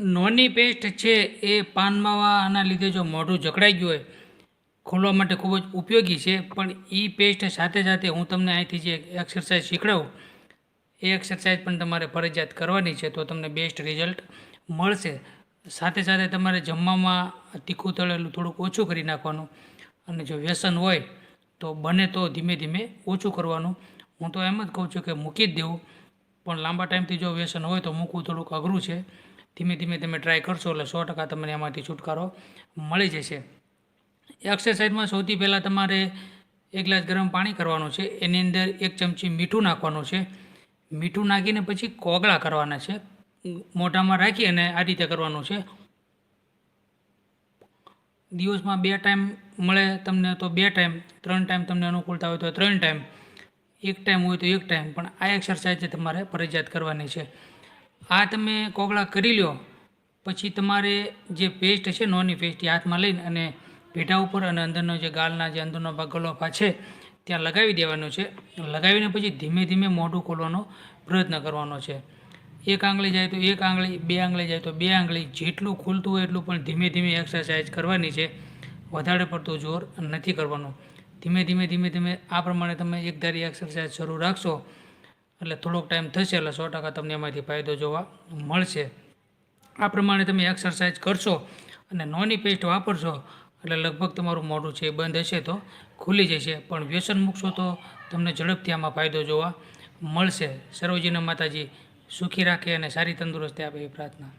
નોની paste છે એ પાનમાવાના લીધે જો મોઢું જકડાઈ ગયું હોય, ખોલવા માટે ખૂબ જ ઉપયોગી છે. પણ એ પેસ્ટ સાથે સાથે હું તમને અહીંથી જે એક્સરસાઇઝ શીખડાવું, એ એક્સરસાઇઝ પણ તમારે ફરજિયાત કરવાની છે તો તમને બેસ્ટ રિઝલ્ટ મળશે. સાથે સાથે તમારે જમવામાં તીખું તળેલું થોડુંક ઓછું કરી નાખવાનું અને જો વ્યસન હોય તો બને તો ધીમે ધીમે ઓછું કરવાનું. હું તો એમ જ કહું છું કે મૂકી જ દેવું, પણ લાંબા ટાઈમથી જો વ્યસન હોય તો મૂકવું થોડુંક અઘરું છે. ધીમે ધીમે તમે ટ્રાય કરશો એટલે સો ટકા તમને એમાંથી છુટકારો મળી જશે. એક્સરસાઇઝમાં સૌથી પહેલાં તમારે એક ગ્લાસ ગરમ પાણી કરવાનું છે. એની અંદર એક ચમચી મીઠું નાખવાનું છે. મીઠું નાખીને પછી કોગળા કરવાના છે. મોઢામાં રાખી અને આ રીતે કરવાનું છે. દિવસમાં બે ટાઈમ મળે તમને તો બે ટાઈમ ત્રણ ટાઈમ તમને અનુકૂળતા હોય તો ત્રણ ટાઈમ એક ટાઈમ હોય તો એક ટાઈમ પણ આ એક્સરસાઇઝ તમારે ફરજિયાત કરવાની છે. આ તમે કોગળા કરી લ્યો. પછી તમારે જે પેસ્ટ છે નોની પેસ્ટ એ હાથમાં લઈને અને પેઢા ઉપર અને અંદરનો જે ગાલના જે અંદરનો ભાગ ગલોફા છે, ત્યાં લગાવી દેવાનું છે. લગાવીને પછી ધીમે ધીમે મોઢું ખોલવાનો પ્રયત્ન કરવાનો છે. એક આંગળી જાય તો એક આંગળી, બે આંગળી જાય તો બે આંગળી, જેટલું ખુલતું હોય એટલું પણ ધીમે ધીમે એક્સરસાઇઝ કરવાની છે. વધારે પડતું જોર નથી કરવાનું. ધીમે ધીમે ધીમે ધીમે આ પ્રમાણે તમે એક ધારી એક્સરસાઇઝ શરૂ રાખશો એટલે થોડોક ટાઈમ થશે એટલે સો ટકા તમને એમાંથી ફાયદો જોવા મળશે. આ પ્રમાણે તમે એક્સરસાઇઝ કરશો અને નોની પેસ્ટ વાપરશો એટલે લગભગ તમારું મોઢું છે એ બંધ હશે તો ખુલી જશે. પણ વ્યસન મૂકશો તો તમને ઝડપથી આમાં ફાયદો જોવા મળશે. સર્વજીના માતાજી સુખી રાખે અને સારી તંદુરસ્તી આપે એ પ્રાર્થના.